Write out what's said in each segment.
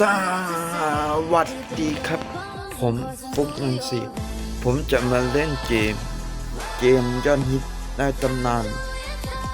สวัสดีครับ ผมฟุกนันสีผมจะมาเล่นเกม เกมยอดฮิตในตำนาน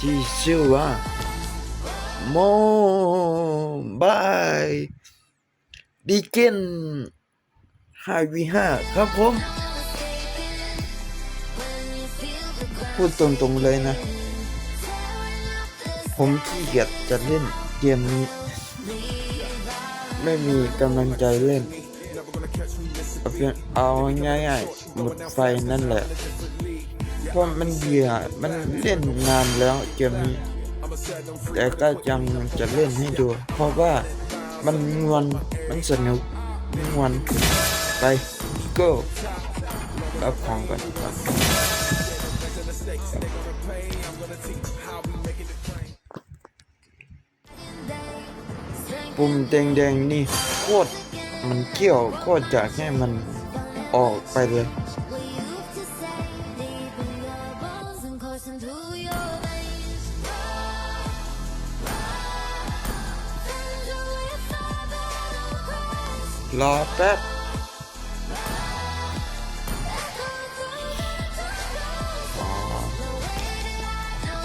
ที่ชื่อว่าโมบายดีเกน5 v 5ครับผม พูดตรงๆเลยนะ ผมขี้เกียจจะเล่นเกมนี้ ไม่มีกำลังใจเล่นเอาเพียงเอาง่ายๆหมดไฟนั่นแหละเพราะมันเบื่อมันเล่นนานแล้วเกมนี้ แต่ก็ยังจะเล่นให้ดู เพราะว่ามันมวนมันสนุกมวนไป go รับของก่อน ปุ่มแดงๆนี่โคตรมันเกี่ยวโคตรอยากให้มันออกไปเลยรอแป๊บ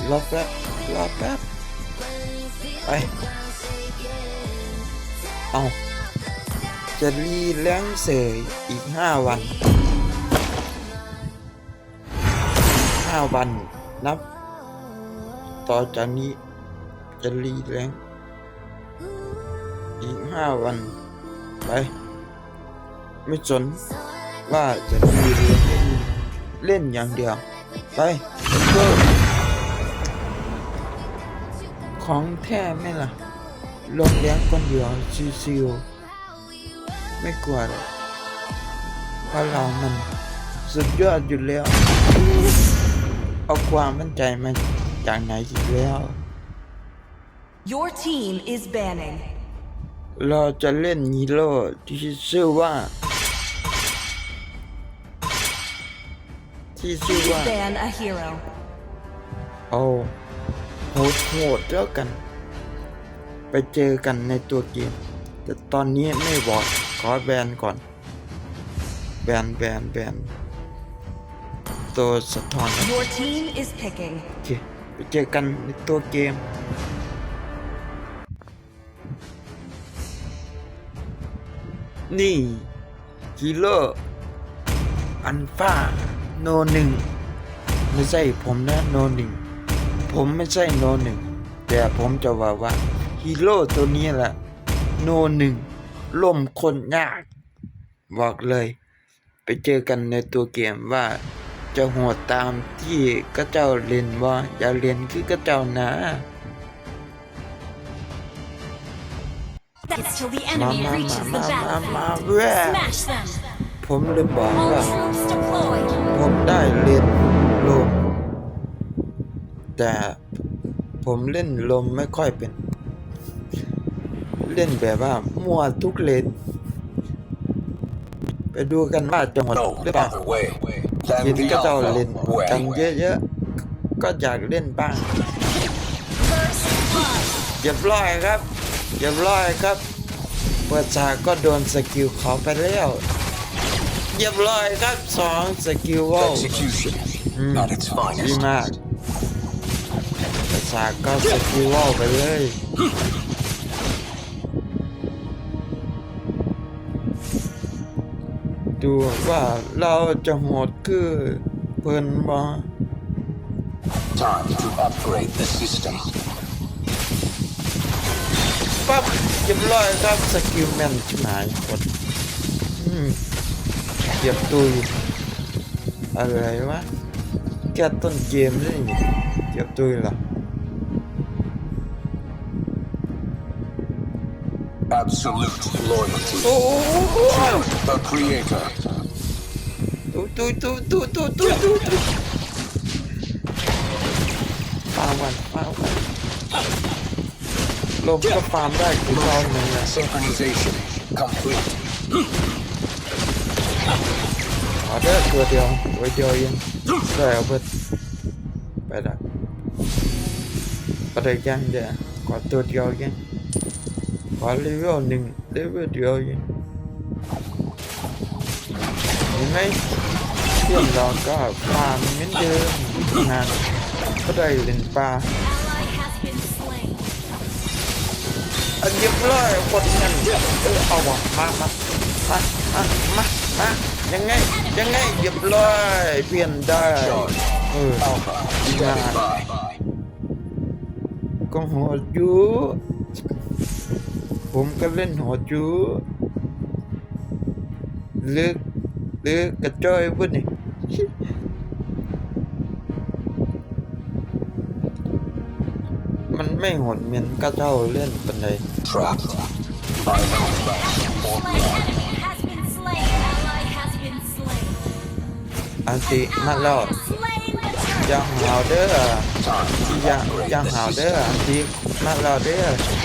รอแป๊บรอแป๊บไป เอาจะรีแรงเสยอีกห้าวันห้าวันนับ ต่อจากนี้จะรีแรงอีกห้าวันไป ไม่สนว่าจะมีหรือไม่มีเล่นอย่างเดียว ไปของแท้ไหมล่ะ ลงเลี้ยงคนเดียวชิวๆไม่กลัวหรอกเพราะเรามันสุดยอดอยู่แล้ว เอาความมั่นใจมาจากไหนอีกแล้ว Your team is banning. เราจะเล่นฮีโร่ที่ชื่อว่า ที่ชื่อ Please ว่า ban a hero. เอาโหดโหดแล้วกัน ไปเจอกันในตัวเกม แต่ตอนนี้ไม่บอกขอแบนก่อน แบนแบนแบนตัวสะท้อน Your team is picking. โอเคไปเจอกันในตัวเกมนี่ฮีโร่อันฟ้าโนหนึ่งไม่ใช่ผมนะโนหนึ่งผมไม่ใช่โนหนึ่งแต่ผมจะว่าว่า ฮีโร่ตัวนี้แหละ โนหนึ่งล่มคนยาก บอกเลย ไปเจอกันในตัวเกมว่า จะโหดตามที่กระเจ้าเล่นว่าอย่าเล่นคือกระเจ้านะ That's till the มา enemy มา reaches มา the มามา battlefield. แว่ Smash them! ผมเลยบอก All ว่า troops deployed! ผมได้เล่นลมแต่ผมเล่นลมไม่ค่อยเป็น เล่นแบบว่ามั่วทุกเลน ไปดูกันว่าจะหมด No หรือเปล่า other way เห็น than ก็ the เจ้าเล่น Alpha กัน way. เยอะๆ ก็อยากเล่นบ้าง First blood! เรียบร้อยครับเรียบร้อยครับเปิดฉากก็โดนสกิลเขาไปแล้วเรียบร้อยครับสองสกิลว่าว Execution at its ดี finest. มากเปิดฉากก็สกิลว่าวไปเลย ดูว่าเราจะโหดคือเพิ่นบ่ Time to upgrade the system. ปั๊บเรียบร้อยครับสกิลแมนชิบหายกดอืมเก็บตุยอะไรวะแค่ต้นเกมเลยนี่เก็บตุยเหรอ absolute loyalty. Oh. To the creator. Do, do, do, do, do, do, do, do. Farm ก่อนฟาร์มก่อนลบก็ฟาร์มได้กูลองหนึ่งนะ Synchronization complete. ขอเด้อตัวเดียวไว้เดียวเองได้เอาเบิดไปละประเดี๋ยวยังเดี๋ยวขอตัวเดียวยัง ขอเลเวลหนึ่งเลเวลเดียวยังเห็นไหมเพื่อนเราก็ฟาร์มเหมือนเดิมงานก็ได้เล่นปลา Ally has been slain. อันเรียบร้อยคนนั้นเออเอาวะมามามามามามายังไงยังไงเรียบร้อยเปลี่ยนได้เออ Alpha Yeah. standing by. ก็โหดอยู่ ผมก็เล่นหดอยู่เลือกเลือกระจ้อยพุ่นนี่มันไม่หดเหมือนกระเจ้าเล่นปันใดอันติมาแล้วยังหาวเด้อยังยังหาวเด้ออันติมาแล้วเด้อ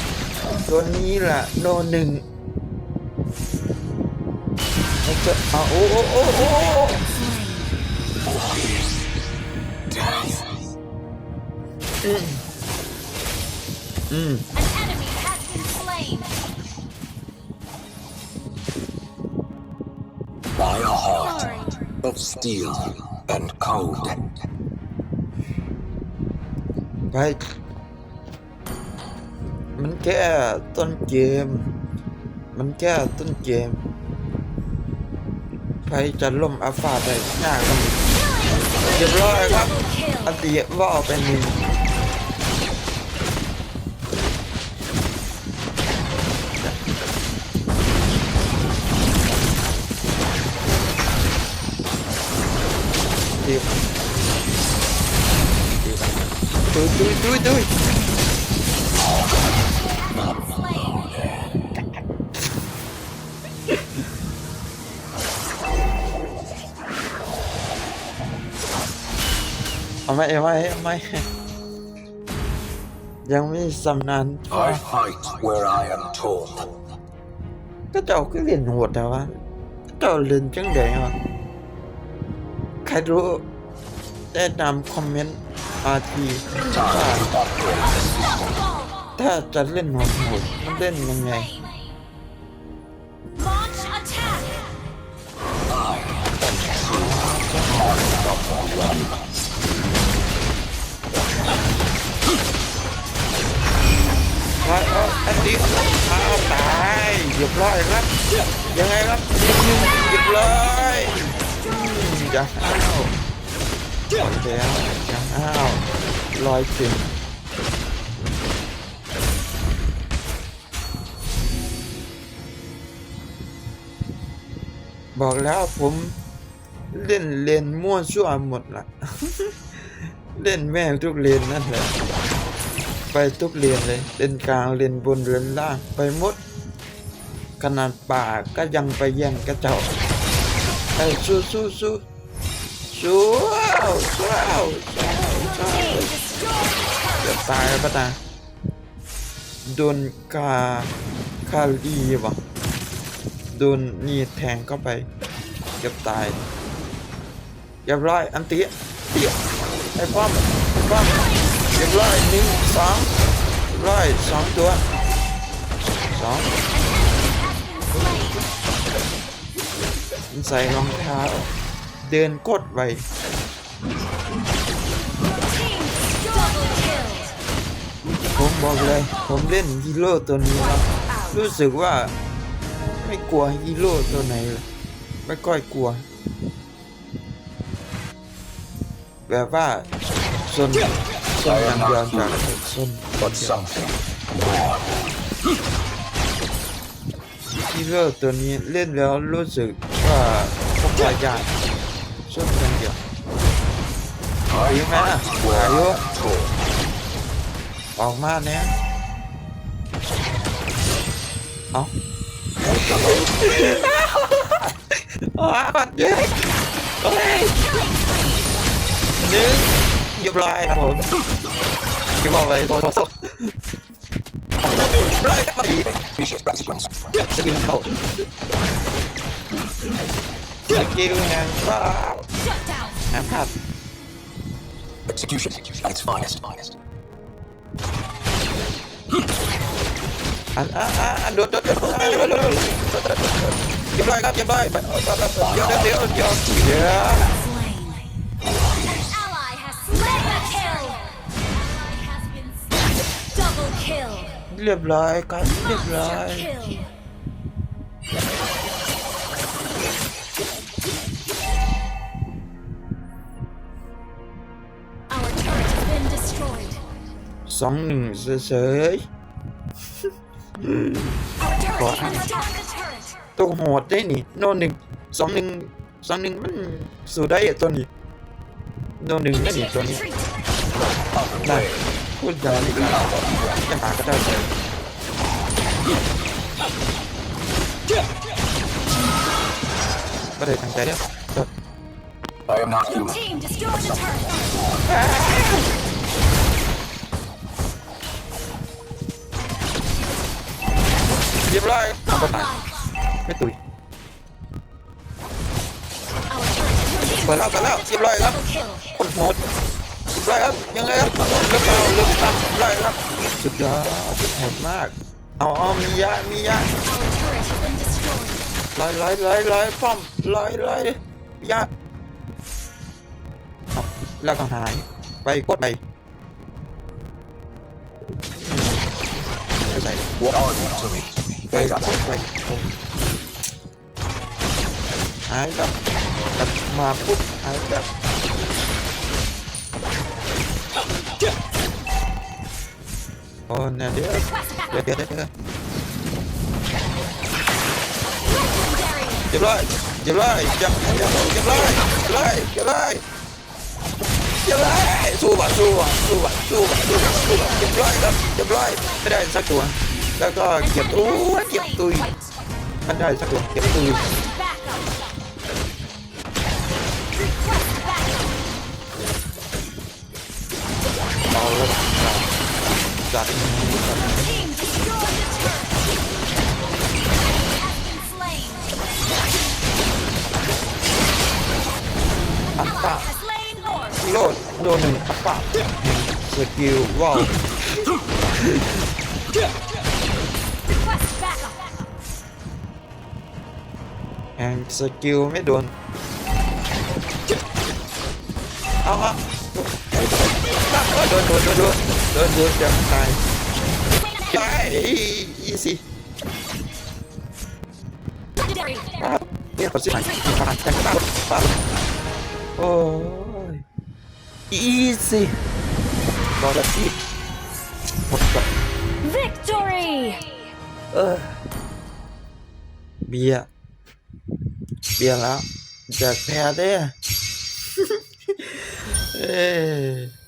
ตัวนี้ล่ะโนหนึ่งไอ้จะเอาโอ้โอ้โอ้โอืมอื มันแค่ต้นเกม มันแค่ต้นเกมใครจะล่มอาฟาได้ยากครับเรียบร้อยครับอันตีว่าเปหนึ่งตีตุยตุย เอาไหมเอาไหมเอาไหมยังไม่สำนาน I fight where I am told. ก็เจ้าก็เรียนโหดแต่ว่าเจ้าเรียนจังไดวะใครรู้แนะนำคอมเมนต์มาทีว่า Time to upgrade the system. ถ้าจะเล่นโหดโหดมันเล่นยังไง Launch attack. I am true. Mark of the รียบร้อยครับ ยังไงครับยิงหนึ่งเรียบร้อยอืมอย่าห้าวปล่อยแล้วอย่าห้าวลอยถึงบอกแล้วผมเล่นเลนมั่วชั่วหมดละเล่นแม่ทุกเลนนั่นแหละไปทุกเรียนเลยเรียนกลางเรียนบนเรียนล่างไปหมด ขนาดป่าก็ยังไปแย่งกระเจ้าไอ้ยสู้สู้สู้สู้สู้สู้จะตายปะตาโดนกาคาลีวะโดนนี่แทงเข้าไปเกือบตายเรียบร้อยอันตี้ยเตี้ยไอ้ป้อมไอ้ป้อมเรียบร้อยหนึ่งสองร้อยสองตัวสอง ใส่รองเท้าเดินกดไปผมบอกเลย ผมเล่นฮีโร่ตัวนี้แล้วรู้สึกว่าไม่กลัวฮีโร่ตัวไหนเลยไม่ค่อยกลัว แบบว่าซนซนอย่างเดียวจากซน But something more. ฮีโร่ตัวนี้เล่นแล้วรู้สึกว่าพวกวายากซนอย่างเดียว I Are you mad? fight where Are you? I am told. ออกมาเนี่ยเอาอ้าวปัดเยอะโอ้ยหนึ่งเรียบร้อยครับผมที่บอก เลยตัวตัวร้อยครับดี Vicious breath sequence. สกิลเข้าสกิลแห่งฟ้า Shut down. หาภาพ Execution at its finest. finest. อันอะอะอะโดดโดดโดดโดดโดดโดดโดดเรียบร้อยครับเรียบร้อยไปเดี๋ยวเดี๋ยวเดี๋ยวเดี๋ยว Slain. An เรียบร้อยครับเรียบร้อย Monster kill. Our turret has been destroyed. สองหนึ่งเฉย Our turret What? has attacked the turret. ๆตัวโหดได้นี่โนหนึ่งสองหนึ่งสองหนึ่งมันสู้ได้อะตัวนี้โนหนึ่งได้นี่ตัวนี้ Retreat. ได้ พูดยาวนี่จะหาก็ได้ก็ได้ตั้งใจแล้ว I am not human. Team destroy the turret. เรียบร้อยเอาไป ไม่เปิดแล้วเปิดแล้วเรียบร้อยครับยังไงครับเลือกเราเลือกตามเรียบร้อยครับสุดยอดโหดมากเอาเอามียามียา Our turret has been destroyed. ลอยลอยลอยลอยป้อมลอยลอยยาแล้วก็หายไปกดไปไปใส่ What are you to me? ไปกดไปหายครับกลับมาปุ๊บหายครับ โอ้เนี่ยเดี๋ยว Request เดี๋ยว backup. เดี๋ยวเดี๋ยว Legendary. เรียบร้อยเรียบร้อยจับเรียบร้อยเรียบร้อยเ รียบร้อยเรียบร้อยเรียบร้อยสู้ว่ะสู้ว่ะสู้ว่ะสู้ว่ะสู้ว่ะสู้ว่ะเรียบร้อยครับเรียบร้อยไม่ได้สักตัว แล้วก็เก็บตัวเก็บตุยมันได้สักตัวเก็บตุย Request backup. Request backup. เอาแล้วจัด Team destroy the turret. Has been slain. อัปปะ Ally has slain Lord. โลดโดนหนึ่งอัปปะสกิลว้าว Request backup. แห่งสกิลไม่โดนเอาเอาโดนโดนโดน โดนโดนโดนจะตาย Wait a ตาย minute. อีสิ Legendary. ครับเนี่ยเขาสิหายที่ผ่านแต่ก็ตามปั๊บโอ้ยอีสิรอละที่หมดกับ Victory. เออเบียร์เบียร์แล้วจากแพ้เด้อเอ้ย